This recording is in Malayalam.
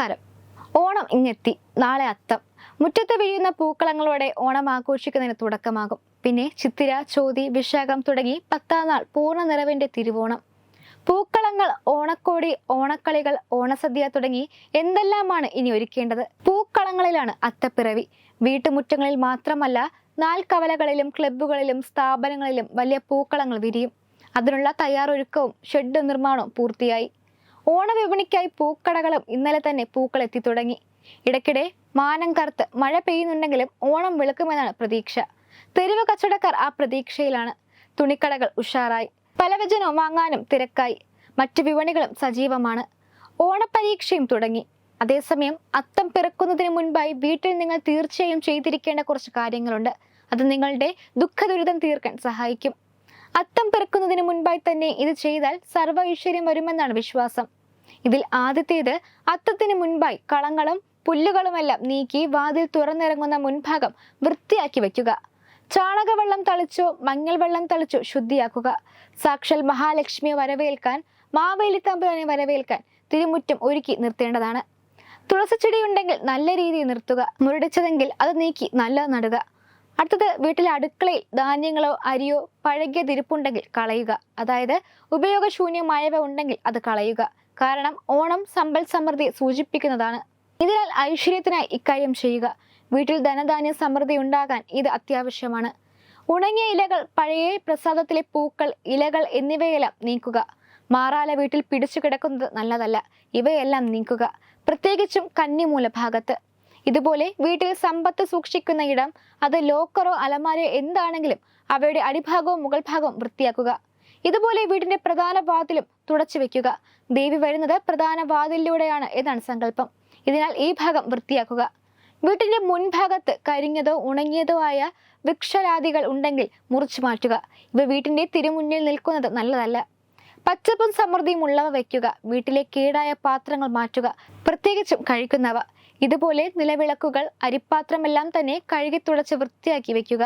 നമസ്കാരം. ഓണം ഇങ്ങെത്തി നാളെ അത്തം. മുറ്റത്ത് വീഴുന്ന പൂക്കളങ്ങളോടെ ഓണം ആഘോഷിക്കുന്നതിന് തുടക്കമാകും. പിന്നെ ചിത്തിര ചോതി വിശാഖം തുടങ്ങി പത്താം നാൾ പൂർണ നിറവിന്റെ തിരുവോണം. പൂക്കളങ്ങൾ ഓണക്കോടി ഓണക്കളികൾ ഓണസദ്യ തുടങ്ങി എന്തെല്ലാമാണ് ഇനി ഒരുക്കേണ്ടത്? പൂക്കളങ്ങളിലാണ് അത്തപ്പിറവി. വീട്ടുമുറ്റങ്ങളിൽ മാത്രമല്ല നാൽക്കവലകളിലും ക്ലബ്ബുകളിലും സ്ഥാപനങ്ങളിലും വലിയ പൂക്കളങ്ങൾ വിരിയും. അതിനുള്ള തയ്യാറൊരുക്കവും ഷെഡ് നിർമ്മാണവും പൂർത്തിയായി. ഓണവിപണിക്കായി പൂക്കടകളും ഇന്നലെ തന്നെ പൂക്കൾ എത്തിത്തുടങ്ങി ഇടയ്ക്കിടെ മാനം കറുത്ത് മഴ പെയ്യുന്നുണ്ടെങ്കിലും ഓണം വിളക്കുമെന്നാണ് പ്രതീക്ഷ. തെരുവ് കച്ചവടക്കാർ ആ പ്രതീക്ഷയിലാണ്. തുണിക്കടകൾ ഉഷാറായി. പലവ്യജനം വാങ്ങാനും തിരക്കായി. മറ്റു വിപണികളും സജീവമാണ്. ഓണപരീക്ഷയും തുടങ്ങി. അതേസമയം അത്തം പിറക്കുന്നതിന് മുൻപായി വീട്ടിൽ നിങ്ങൾ തീർച്ചയായും ചെയ്തിരിക്കേണ്ട കുറച്ച് കാര്യങ്ങളുണ്ട്. അത് നിങ്ങളുടെ ദുഃഖ ദുരിതം തീർക്കാൻ സഹായിക്കും. അത്തം പിറക്കുന്നതിന് മുൻപായി തന്നെ ഇത് ചെയ്താൽ സർവ ഐശ്വര്യം വരുമെന്നാണ് വിശ്വാസം. ഇതിൽ ആദ്യത്തേത് അത്തത്തിന് മുൻപായി കളങ്ങളും പുല്ലുകളുമെല്ലാം നീക്കി വാതിൽ തുറന്നിറങ്ങുന്ന മുൻഭാഗം വൃത്തിയാക്കി വെക്കുക ചാണകവെള്ളം തളിച്ചോ മഞ്ഞൾ വെള്ളം തളിച്ചോ ശുദ്ധിയാക്കുക. സാക്ഷാൽ മഹാലക്ഷ്മിയെ വരവേൽക്കാൻ മാവേലി വരവേൽക്കാൻ തിരുമുറ്റം ഒരുക്കി നിർത്തേണ്ടതാണ്. തുളസി ഉണ്ടെങ്കിൽ നല്ല രീതിയിൽ നിർത്തുക. മുരടിച്ചതെങ്കിൽ അത് നീക്കി നല്ല നടുക. അടുത്തത് വീട്ടിലെ അടുക്കളയിൽ ധാന്യങ്ങളോ അരിയോ പഴകിയ തിരുപ്പുണ്ടെങ്കിൽ കളയുക. അതായത് ഉപയോഗശൂന്യമായവ ഉണ്ടെങ്കിൽ അത് കളയുക. കാരണം ഓണം സമ്പൽ സമൃദ്ധി സൂചിപ്പിക്കുന്നതാണ്. ഇതിനാൽ ഐശ്വര്യത്തിനായി ഇക്കാര്യം ചെയ്യുക. വീട്ടിൽ ധനധാന്യ സമൃദ്ധി ഉണ്ടാകാൻ ഇത് അത്യാവശ്യമാണ്. ഉണങ്ങിയ ഇലകൾ പഴയ പ്രസാദത്തിലെ പൂക്കൾ ഇലകൾ എന്നിവയെല്ലാം നീക്കുക. മാറാല വീട്ടിൽ പിടിച്ചു കിടക്കുന്നത് നല്ലതല്ല. ഇവയെല്ലാം നീക്കുക. പ്രത്യേകിച്ചും കന്നിമൂല ഭാഗത്ത് ഇതുപോലെ വീട്ടിൽ സമ്പത്ത് സൂക്ഷിക്കുന്ന ഇടം അത് ലോക്കറോ അലമാരയോ എന്താണെങ്കിലും അവയുടെ അടിഭാഗവും മുകൾ ഭാഗവും വൃത്തിയാക്കുക. ഇതുപോലെ വീടിന്റെ പ്രധാന വാതിലും തുടച്ചു വെക്കുക. ദേവി വരുന്നത് പ്രധാന വാതിലിലൂടെയാണ് എന്നാണ് സങ്കല്പം. ഇതിനാൽ ഈ ഭാഗം വൃത്തിയാക്കുക. വീട്ടിന്റെ മുൻഭാഗത്ത് കരിഞ്ഞതോ ഉണങ്ങിയതോ ആയ വൃക്ഷരാദികൾ ഉണ്ടെങ്കിൽ മുറിച്ചു മാറ്റുക. ഇവ വീട്ടിന്റെ തിരുമുന്നിൽ നിൽക്കുന്നത് നല്ലതല്ല. പച്ചപ്പും സമൃദ്ധിയും ഉള്ളവ വയ്ക്കുക. വീട്ടിലെ കേടായ പാത്രങ്ങൾ മാറ്റുക. പ്രത്യേകിച്ചും കഴിക്കുന്നവ. ഇതുപോലെ നിലവിളക്കുകൾ അരിപ്പാത്രമെല്ലാം തന്നെ കഴുകി തുടച്ച് വൃത്തിയാക്കി വെക്കുക